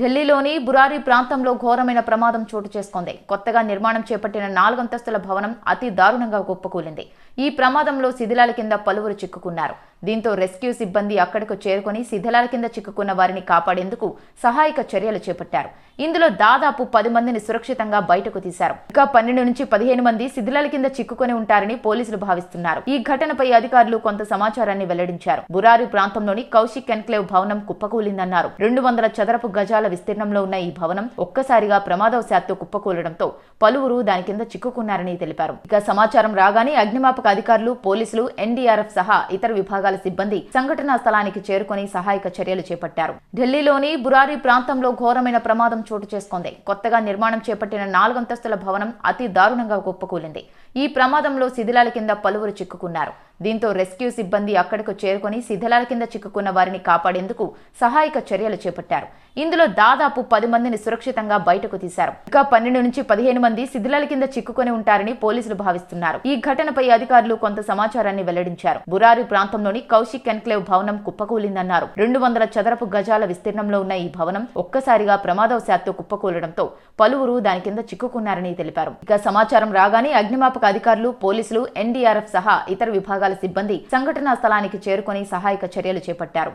ఢిల్లీలోని బురారి ప్రాంతంలో ఘోరమైన ప్రమాదం చోటు చేసుకుంది. కొత్తగా నిర్మాణం చేపట్టిన నాలుగంతస్తుల భవనం అతి దారుణంగా కుప్పకూలింది. ఈ ప్రమాదంలో శిథిలాల కింద పలువురు చిక్కుకున్నారు. దీంతో రెస్క్యూ సిబ్బంది అక్కడకు చేరుకుని శిథిలాల కింద చిక్కుకున్న వారిని కాపాడేందుకు సహాయక చర్యలు చేపట్టారు. ఇందులో దాదాపు పది మందిని సురక్షితంగా బయటకు తీశారు. ఇంకా పన్నెండు నుంచి పదిహేను మంది శిథిలాల కింద చిక్కుకొని ఉంటారని పోలీసులు భావిస్తున్నారు. ఈ ఘటనపై అధికారులు కొంత సమాచారాన్ని వెల్లడించారు. బురారి ప్రాంతంలోని కౌశిక్ ఎన్క్లేవ్ భవనం కుప్పకూలిందన్నారు. రెండు వందల చదరపు గజాల విస్తీర్ణంలో ఉన్న ఈ భవనం ఒక్కసారిగా ప్రమాదవశాత్తు కుప్పకూలడంతో పలువురు దాని కింద చిక్కుకున్నారని తెలిపారు. ఇక సమాచారం రాగానే అగ్నిమాపక అధికారులు పోలీసులు ఎన్డీఆర్ఎఫ్ సహా ఇతర విభాగాల సిబ్బంది సంఘటనా స్థలానికి చేరుకొని సహాయక చర్యలు చేపట్టారు. ఢిల్లీలోని బురారి ప్రాంతంలో ఘోరమైన ప్రమాదం చోటు చేసుకుంది. కొత్తగా నిర్మాణం చేపట్టిన నాలుగంతస్తుల భవనం అతి దారుణంగా కుప్పకూలింది. ఈ ప్రమాదంలో శిథిలాల కింద పలువురు చిక్కుకున్నారు. దీంతో రెస్క్యూ సిబ్బంది అక్కడకు చేరుకొని శిథిలాల కింద చిక్కుకున్న వారిని కాపాడేందుకు సహాయక చర్యలు చేపట్టారు. ఇందులో దాదాపు పది మందిని సురక్షితంగా బయటకు తీశారు. ఇంకా పన్నెండు నుంచి పదిహేను మంది శిథిలాల కింద చిక్కుకొని ఉంటారని పోలీసులు భావిస్తున్నారు. ఈ ఘటనపై అధికారులు కొంత సమాచారాన్ని వెల్లడించారు. బురారి ప్రాంతంలోని కౌశిక్ ఎన్క్లేవ్ భవనం కుప్పకూలిందన్నారు. రెండు వందల చదరపు గజాల విస్తీర్ణంలో ఉన్న ఈ భవనం ఒక్కసారిగా ప్రమాదవశాత్తు కుప్పకూలడంతో పలువురు దాని కింద చిక్కుకున్నారని తెలిపారు. ఇక సమాచారం రాగానే అగ్నిమాపక అధికారులు పోలీసులు ఎన్డీఆర్ఎఫ్ సహా ఇతర విభాగాల సిబ్బంది సంఘటనా స్థలానికి చేరుకొని సహాయక చర్యలు చేపట్టారు.